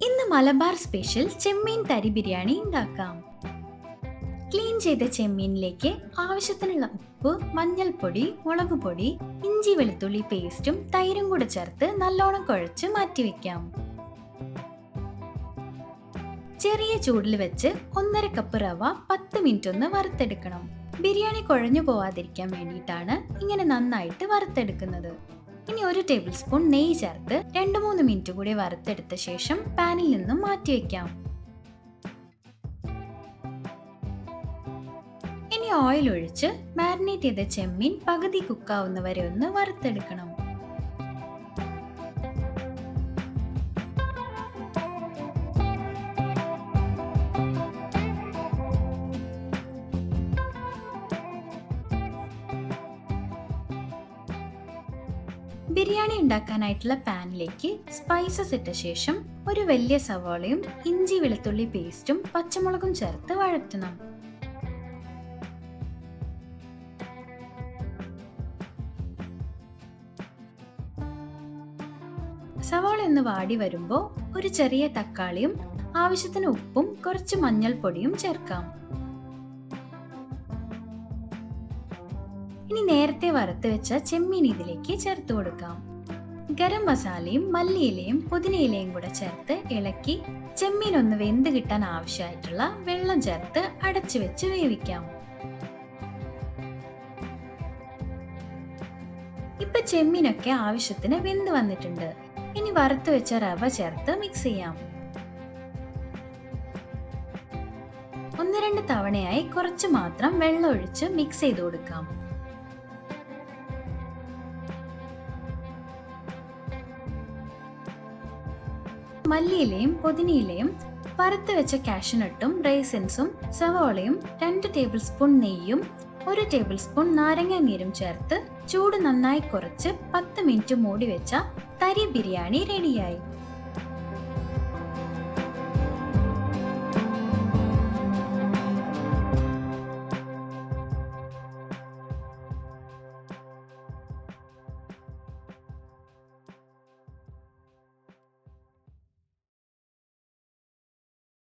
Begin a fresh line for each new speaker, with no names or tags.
Malabar special ചെമ്മീൻ തരി ബിരിയാണി ഉണ്ടാക്കാം. Clean ചെയ്ത ചെമ്മീനിലേക്ക് ആവശ്യത്തിനുള്ള ഉപ്പ് മഞ്ഞൾപ്പൊടി മുളക് പൊടി ഇഞ്ചി വെളുത്തുള്ളി പേസ്റ്റും തൈരും കൂടെ ചേർത്ത് നല്ലോണം കുഴച്ച് മാറ്റിവെക്കാം ചെറിയ ചൂടിൽ വെച്ച് ഒന്നര കപ്പ് റവ പത്ത് മിനിറ്റ് ഒന്ന് വറുത്തെടുക്കണം. ബിരിയാണി കുഴഞ്ഞു പോവാതിരിക്കാൻ വേണ്ടിയിട്ടാണ് ഇങ്ങനെ നന്നായിട്ട് വറുത്തെടുക്കുന്നത്. ഇനി ഒരു ടേബിൾ സ്പൂൺ നെയ്യ് ചേർത്ത് രണ്ട് മൂന്ന് മിനിറ്റ് കൂടി വറുത്തെടുത്ത ശേഷം പാനിൽ നിന്നും മാറ്റി മാറ്റിവെക്കാം ഇനി ഓയിൽ ഒഴിച്ച് മാരിനേറ്റ് ചെയ്ത ചെമ്മീൻ പകുതി കുക്കാവുന്നവരെ ഒന്ന് വറുത്തെടുക്കണം. ബിരിയാണി ഉണ്ടാക്കാനായിട്ടുള്ള പാനിലേക്ക് സ്പൈസസ് ഇട്ട ശേഷം ഒരു വലിയ സവാളയും ഇഞ്ചി വെളുത്തുള്ളി പേസ്റ്റും പച്ചമുളകും ചേർത്ത് വഴറ്റണം. സവാള എന്ന് വാടി വരുമ്പോൾ ഒരു ചെറിയ തക്കാളിയും ആവശ്യത്തിന് ഉപ്പും കുറച്ച് മഞ്ഞൾപ്പൊടിയും ചേർക്കാം. ഇനി നേരത്തെ വറുത്ത് വെച്ച ചെമ്മീൻ ഇതിലേക്ക് ചേർത്ത് കൊടുക്കാം. ഗരം മസാലയും മല്ലിയിലയും പുതിനയിലയും കൂടെ ചേർത്ത് ഇളക്കി ചെമ്മീൻ ഒന്ന് വെന്ത് കിട്ടാൻ ആവശ്യമായിട്ടുള്ള വെള്ളം ചേർത്ത് അടച്ചു വെച്ച് വേവിക്കാം. ഇപ്പൊ ചെമ്മീനൊക്കെ ആവശ്യത്തിന് വെന്ത് വന്നിട്ടുണ്ട്. ഇനി വറുത്ത് വെച്ച റവ ചേർത്ത് മിക്സ് ചെയ്യാം. ഒന്ന് രണ്ട് തവണയായി കുറച്ച് മാത്രം വെള്ളം ഒഴിച്ച് മിക്സ് ചെയ്ത് കൊടുക്കാം. മല്ലിയിലയും പുതിനയിലയും വറുത്ത് വെച്ച കാഷ്യനട്ടും റൈസിൻസും സവോളയും രണ്ട് ടേബിൾ സ്പൂൺ നെയ്യും ഒരു ടേബിൾ സ്പൂൺ നാരങ്ങ നീരും ചേർത്ത് ചൂട് നന്നായി കുറച്ച് പത്ത് മിനിറ്റ് മൂടി വെച്ച തരി ബിരിയാണി റെഡിയായി